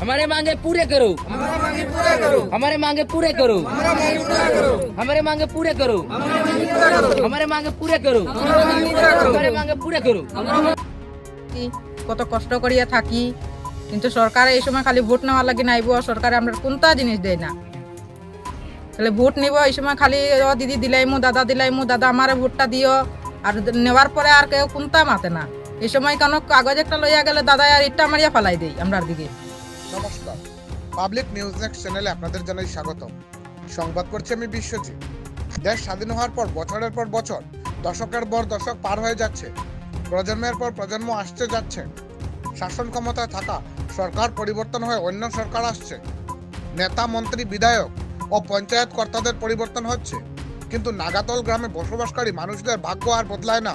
हमारे मांगे पूरे करो हमारे मांगे पूरे करो हमारे मांगे पूरे करो हमारे मांगे पूरे करो हमारे मांगे पूरे करो কি কত কষ্ট করিয়া থাকি কিন্তু সরকার এই সময় খালি ভোট নেওয়ার লাগে নাইব সরকারে আমরা কোনটা জিনিস দেয় না তাহলে ভোট নিব এই সময় খালি ও দিদি দিলাই মু দাদা দিলাই মু দাদা আমারে ভোটটা দিও আর নেওয়ার পরে আর কেউ কোনটা মাতে না এই সময় কেন কাগজ একটা লইয়া গেলে দাদা আর ইটটা মারিয়া ফেলাই দেই আমরার দিকে নমস্কার। পাবলিক নিউজ নেক্সট চ্যানেলে আপনাদের জানাই স্বাগত সংবাদ পড়ছি আমি বিশ্বজিৎ। দেশ স্বাধীন হওয়ার পর, বছরের পর বছর, দশকের পর দশক পার হয়ে যাচ্ছে। প্রজন্মের পর প্রজন্ম আসছে যাচ্ছে। শাসন ক্ষমতায় থাকা, সরকার পরিবর্তন হয়ে অন্য সরকার আসছে। নেতা, মন্ত্রী, বিধায়ক ও পঞ্চায়েত কর্তাদের পরিবর্তন হচ্ছে। কিন্তু নাগাতল গ্রামে বসবাসকারী মানুষদের ভাগ্য আর বদলায় না।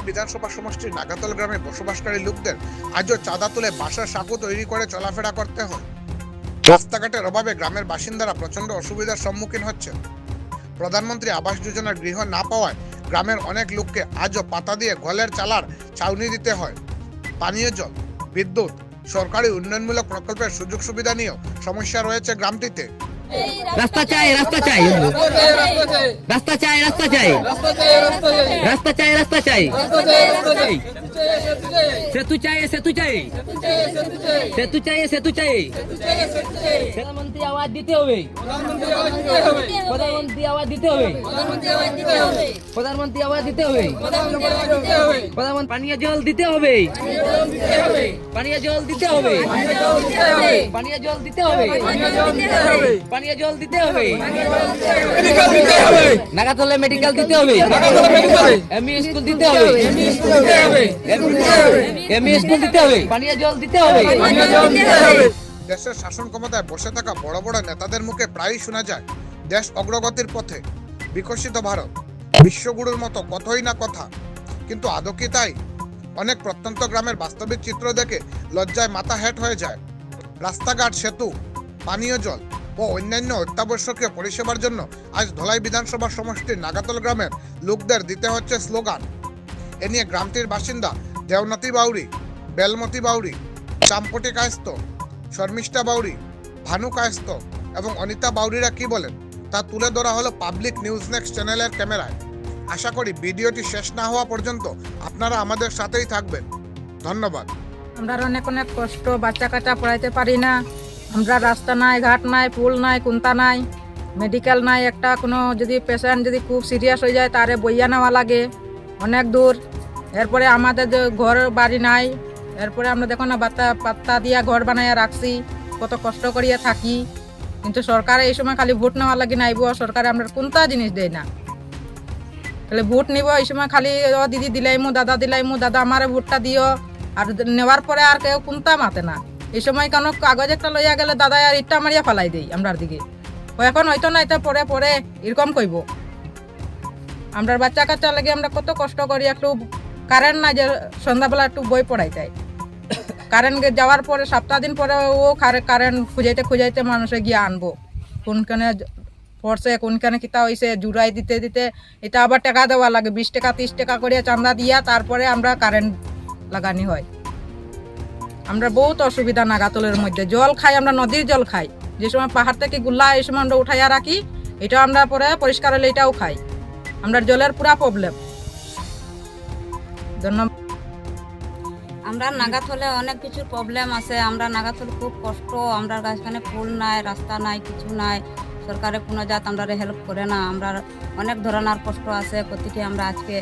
ধলাই বিধানসভা সমষ্টির নাগাতল গ্রামে বসবাসকারী লোকদের আজও চাঁদা তুলে বাঁশের সাঁকো তৈরি করে চলাফেরা করতে হয়। রাস্তাঘাটের অভাবে গ্রামের বাসিন্দারা প্রচণ্ড অসুবিধার সম্মুখীন হচ্ছেন। প্রধানমন্ত্রী আবাস যোজনার গৃহ না পাওয়ায় গ্রামের অনেক লোককে আজও পাতা দিয়ে গলের চালার ছাউনি দিতে হয়। পানীয় জল, বিদ্যুৎ, সরকারি উন্নয়নমূলক প্রকল্পের সুযোগ সুবিধা নিয়েও সমস্যা রয়েছে গ্রামটিতে। রাস্তা চাই রাস্তা চাই। রাস্তা চাই রাস্তা চাই। রাস্তা চাই রাস্তা চাই। সেতু চাই সেতু চাই। সেতু চাই সেতু চাই। প্রধানমন্ত্রী আওয়াজ দিতে হবে। প্রধানমন্ত্রী আওয়াজ দিতে হবে। প্রধানমন্ত্রী আওয়াজ দিতে হবে। প্রধানমন্ত্রী পানীয় জল দিতে হবে। পানীয় জল দিতে হবে। পানীয় জল দিতে হবে। পানীয় জল দিতে হবে নাগাতলে মেডিকেল দিতে হবে এমই স্কুল দিতে হবে এমই স্কুল দিতে হবে পানীয় জল দিতে হবে দেশের শাসন ক্ষমতায় বসে থাকা বড় বড় নেতাদের মুখে প্রায়ই শোনা যায় দেশ অগ্রগতির পথে বিকশিত ভারত বিশ্বগুরুর মতো কতই না কথা কিন্তু আদৌ কি তাই অনেক প্রত্যন্ত গ্রামের বাস্তবিক চিত্র দেখে লজ্জায় মাথা হেট হয়ে যায় রাস্তাঘাট সেতু পানীয় জল ও অন্যান্য অত্যাবশ্যকীয় পরিষেবার জন্য আজ ধলাই বিধানসভা সমষ্টির নাগাতল গ্রামের লোকদের দিতে হচ্ছে স্লোগান। এ নিয়ে গ্রামটির বাসিন্দা দেওনাথী বাউরি বেলমতি বাউরি চাম্পটি কায়স্ত শর্মিষ্ঠা বাউরি ভানু কায়স্ত এবং অনিতা বাউরিরা কি বলেন তা তুলে ধরা হলো পাবলিক নিউজ নেক্সট চ্যানেলের ক্যামেরায়। আশা করি ভিডিওটি শেষ না হওয়া পর্যন্ত আপনারা আমাদের সাথেই থাকবেন। ধন্যবাদ। আমরা অনেক অনেক কষ্ট বাচ্চা কাচ্চা পড়াইতে পারি না। আমরা রাস্তা নাই, ঘাট নাই, পুল নাই কোনটা নাই মেডিকেল নাই, একটা কোনো যদি পেশেন্ট যদি খুব সিরিয়াস হয়ে যায়, তারে বইয়া নেওয়া লাগে, অনেক দূর। এরপরে আমাদের যে ঘর বাড়ি নাই, এরপরে আমরা দেখো না বাত্তা পাত্তা দিয়া ঘর বানাইয়া রাখছি, কত কষ্ট করিয়া থাকি। কিন্তু সরকার এই সময় খালি ভোট নেওয়ার লাগে নাইব সরকারে আমরা কোনটা জিনিস দেয় না। তাহলে ভোট নিব, এই সময় খালি দিদি দিলাইমু দাদা দিলাইমু দাদা আমারে ভোটটা দিও, আর নেওয়ার পরে আর কেউ কোনটা মাতে না। এই সময় কেন কাগজ একটা লইয়া গেলে দাদা আর ইটটা মারিয়া ফেলাই দেই আমরার দিকে। ও এখন হয়তো না, এটা পরে পরে এরকম কইব। আমরার বাচ্চা কাচ্চা লাগে আমরা কত কষ্ট করি, একটু কারেন্ট না যে সন্ধ্যাবেলা একটু বই পড়াই যায় কারেন্ট যাওয়ার পরে, সপ্তাহ দিন পরে ও কারেন্ট খুঁজাইতে খুঁজাইতে মানুষে গিয়ে আনব। কোনখানে পড়ছে, কোনখানে কিতা হয়েছে জুড়াই দিতে দিতে এটা আবার টাকা দেওয়া লাগে, বিশ টাকা, তিরিশ টাকা করে চান্দা দিয়া তারপরে আমরা কারেন্ট লাগানি হয়। আমরা বহুত অসুবিধা নাগাতলের মধ্যে। জল খাই, আমরা নদীর জল খাই। যে সময় পাহাড় থেকে গুল্লা, এই সময় আমরা উঠাইয়া রাখি, এটাও আমরা পরে পরিষ্কার হলে এটাও খাই। আমরা জলের পুরা প্রবলেম আমরা নাগাত হলে অনেক কিছুর প্রবলেম আছে। আমরা নাগাত খুব কষ্ট, আমরা এখানে ফুল নাই, রাস্তা নাই, কিছু নাই। সরকারে কোনো জাত আমরা হেল্প করে না। আমরা অনেক ধরনের কষ্ট আছে প্রতিটি আমরা আজকে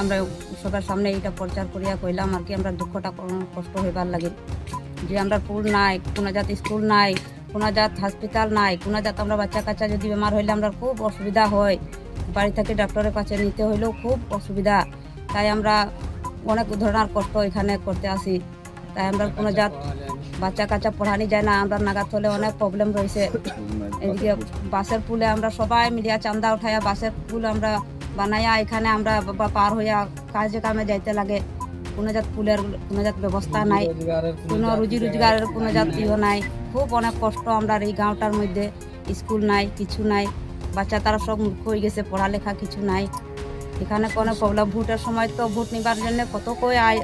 আমরা সবার সামনে এইটা প্রচার করিয়া কইলাম আর কি আমরা দুঃখটা কষ্ট হইবার লাগে। যে আমরা ফুল নাই কোনো জাত স্কুল নাই কোনো জাত হসপিটাল নাই কোনো জাত আমরা বাচ্চা কাচ্চা যদি বেমার হইলে আমরা খুব অসুবিধা হয়। বাড়ি থেকে ডাক্তারের কাছে নিতে হইলেও খুব অসুবিধা। তাই আমরা অনেক ধরনের কষ্ট এখানে করতে আসি। তাই আমরা কোনো জাত বাচ্চা কাচ্চা পড়ানি যায় না আমরা নাগাদ হলে অনেক প্রবলেম রয়েছে। এদিকে বাসের পুলে আমরা সবাই মিলিয়া চান্দা উঠাইয়া বাসের পুল আমরা বানাইয়া এখানে আমরা পার হইয়া কাজে কামে যাইতে লাগে। কোনো জাত পুলের কোনো জাত ব্যবস্থা নাই। কোনো রুজি রোজগারের কোনো জাত ইয়ে নাই। খুব অনেক কষ্ট আমরা এই গাঁওটার মধ্যে। স্কুল নাই কিছু নাই। বাচ্চা তারা সব মূর্খ হয়ে গেছে পড়ালেখা কিছু নাই। এখানে কোনো প্রবলেম ভোটের সময় তো ভোট নিবার জন্য কত কই আই-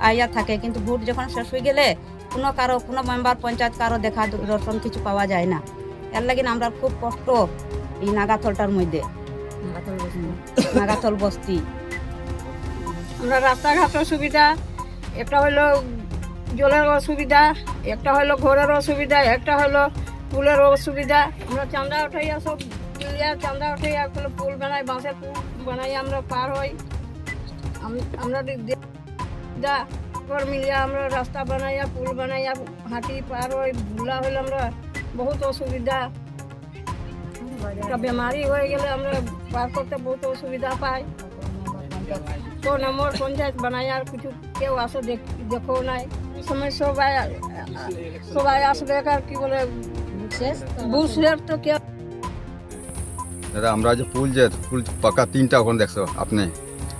আইয়া থাকে। কিন্তু ভোট যখন শেষ হয়ে গেলে কোনো কারও কোনো মেম্বার পঞ্চায়েত কারও দেখা দর্শন কিছু পাওয়া যায় না। এর লাগে আমরা খুব কষ্ট এই নাগাথলটার মধ্যে। নাগাথল বস্তি। আমরা রাস্তাঘাটের সুবিধা, একটা হলো জলের অসুবিধা, একটা হলো ঘরের অসুবিধা, একটা হলো পুলের অসুবিধা। আমরা চান্দা উঠাইয়া সব মিলিয়া চান্দা উঠাইয়া কোনো পুল বানাই, বাঁশের পুল বানাই আমরা পার হই। আম- আমরা দি- মিলিয়া আমরা রাস্তা বানাইয়া, পুল বানাইয়া হাঁটি পার হই, ভুলা হইলে আমরা বহুত অসুবিধা। একটা বেমারি হয়ে গেলে আমরা পার করতে বহুত অসুবিধা পাই। তো নম্বর পঞ্চায়েত বানাই আর কিছু কেউ আসে দেখ- নাই। সময় সবাই সবাই আসবে আর কি বলে বুঝলের তো কেউ দাদা, আমরা যে পুল যে পুল পাকা তিনটা ওখানে দেখছ, আপনি।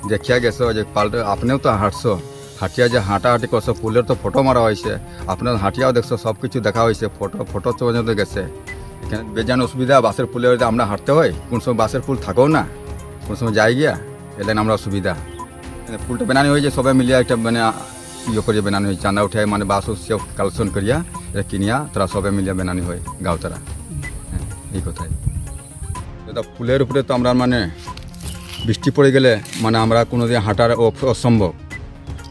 দেখিয়া গেছো যে পাল্টে আপনিও তো হাঁটছো। হাঁটিয়া যে হাঁটাহাঁটি করছে পুলের তো ফটো মারা হয়েছে। আপনার হাঁটিয়াও দেখছ সব কিছু দেখা হয়েছে, ফটো ফটো পর্যন্ত গেছে। এখানে বেজান অসুবিধা, বাসের পুলে আমরা হাঁটতে হয়। কোন সময় বাসের পুল থাকেও না, কোন সময় যাই গিয়া, এলে আমরা অসুবিধা। পুলটা বেনানি হয়েছে, সবাই মিলিয়া একটা মানে ইয়ে করিয়া বেনানি হয়েছে, চাঁদা উঠে মানে বাস সব কালেকশন করিয়া, এটা কিনিয়া তারা সবাই মিলিয়া বেনানি হয় গাঁও তারা হ্যাঁ এই কথাই। দাদা ফুলের উপরে তো আমরা মানে বৃষ্টি পড়ে গেলে মানে আমরা কোনো দিন হাঁটার অসম্ভব।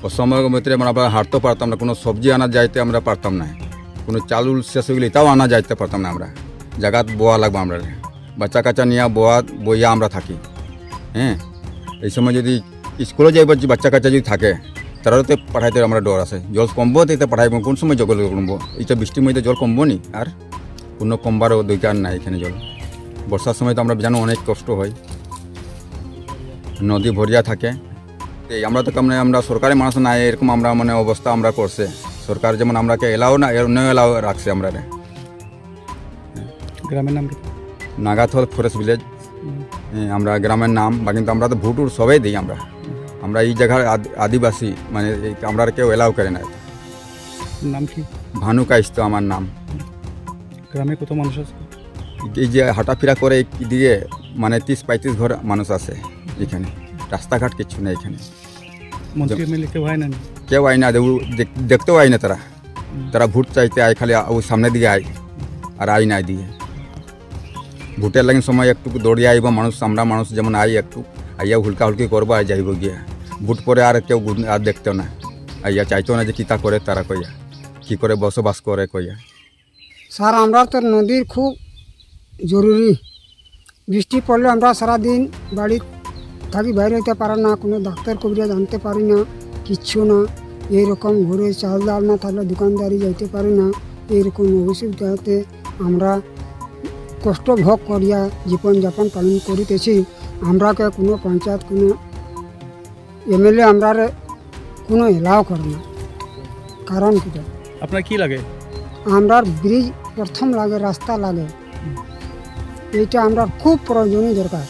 ভিতরে মানে আমরা হাঁটতে পারতাম না, কোনো সবজি আনা যাইতে আমরা পারতাম না। কোনো চালুল শেষ হয়ে গেলে তাও আনা যাইতে পারতাম না আমরা। জায়গাত বোয়া লাগবে আমরা। বাচ্চা কাচ্চা নিয়ে বোয়া, বইয়া আমরা থাকি। হ্যাঁ? এই সময় যদি স্কুলে যাইব যে বাচ্চা কাচ্চা যদি থাকে তারাও তো পাঠাইতে আমরা ডর আছে। জল কমবো তো এতে পাঠাইব, কোন সময় জল কমবো? এইটা বৃষ্টির মধ্যে জল কমবো নি? আর কোনো কমবারও দরকার নাই এখানে জল। বর্ষার সময় তো আমরা জানো অনেক কষ্ট হয়। নদী ভরিয়া থাকে। এই আমরা তো মানে আমরা সরকারি মানুষ না এরকম আমরা মানে অবস্থা আমরা করছে। সরকার যেমন আমরাকে এলাও না এর নয় এলাও রাখছে আমরা গ্রামের নাম নাগাথল ফরেস্ট ভিলেজ আমরা গ্রামের নাম বা কিন্তু আমরা তো ভুটুর সবাই দিই আমরা। আমরা এই জায়গার আদিবাসী মানে এই আমরা কেউ এলাও করে না নাম কি? ভানু কাইস্ত আমার নাম। গ্রামে কত মানুষ আছে? এই যে হাঁটাফেরা করে দিয়ে মানে তিরিশ পঁয়ত্রিশ ঘর মানুষ আছে এখানে। রাস্তাঘাট কিচ্ছু নেই এখানে মন্ত্রী এমএলএ কেউ হয় না কেউ আয় না দেউ দেখ- দেখতেও আয় না তারা তারা ভোট চাইতে আয় খালি ও সামনে দিকে আয় আর আই না দিয়ে ভোটের লাগিন সময় একটু দৌড়িয়ে আইব মানুষ আমরা মানুষ যেমন আই একটু আইয়া হুলকা হুলকি করব আর যাইব গিয়া ভোট পরে আর কেউ গুড- আর দেখতেও না আইয়া চাইতো না যে কিতা করে তারা কইয়া কি করে বসবাস করে কইয়া স্যার আমরা তো নদীর খুব জরুরি বৃষ্টি পড়লে আমরা সারাদিন বাড়ি থাকি বাইরে হইতে পারে না কোনো ডাক্তার কবিরাজ আনতে পারি না কিচ্ছু না এইরকম ঘুরে চাল ডাল না থাকলে দোকানদারি যাইতে পারি না এইরকম অসুবিধাতে আমরা কষ্ট ভোগ করিয়া জীবনযাপন পালন করিতেছি আমরাকে কোনো পঞ্চায়েত কোনো এমএলএ আমরা কোনো এলাও করে না কারণ কিটা আপনার কি লাগে আমরা ব্রিজ প্রথম লাগে রাস্তা লাগে এইটা আমরা খুব প্রয়োজনীয় দরকার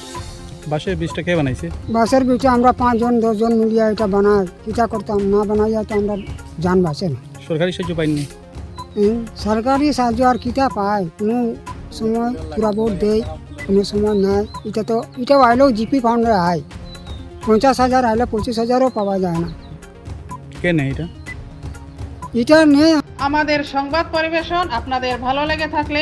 বাসে বীজটা কে বানাইছে? বাসের বিচে আমরা পাঁচজন দশজন মিলিয়ে এটা বানাই কিটা করতাম না বানাইয়া তো আমরা যান বাসে না। সরকারি সাহায্য পাইনি সরকারি সাহায্য আর কিটা পায়? কোনো সময় পুরা ভোট দেয় কোনো সময় নাই এটা তো এটাও আইলেও জিপি ফাউন্ডে আয়। পঞ্চাশ হাজার আইলে পঁচিশ হাজারও পাওয়া যায় না। কে নেই এটা? এটা নেই আমাদের সংবাদ পরিবেশন আপনাদের ভালো লেগে থাকলে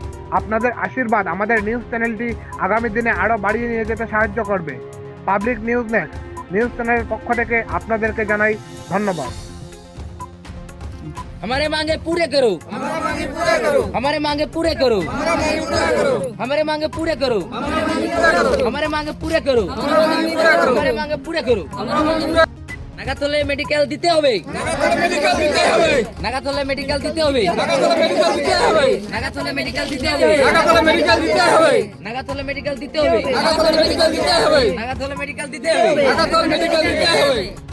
আপনাদের আশীর্বাদ আমাদের নিউজ চ্যানেলটি আগামী দিনে আরও বাড়িয়ে নিয়ে যেতে সাহায্য করবে পাবলিক নিউজ নেক্সট নিউজ চ্যানেলের পক্ষ থেকে আপনাদেরকে জানাই ধন্যবাদ हमारे मांगे पूरे करो हमारे मांगे पूरे करो हमारे मांगे पूरे करो हमारे मांगे पूरे करो हमारे मांगे पूरे करो নাগাতলে মেডিকেল দিতে হবে নাগাতলে মেডিকেল দিতে হবে নাগাতলে মেডিকেল দিতে হবে নাগাতলে মেডিকেল দিতে হবে নাগাতলে মেডিকেল দিতে হবে নাগাতলে মেডিকেল দিতে হবে নাগাতলে মেডিকেল দিতে হবে নাগাতলে মেডিকেল দিতে হবে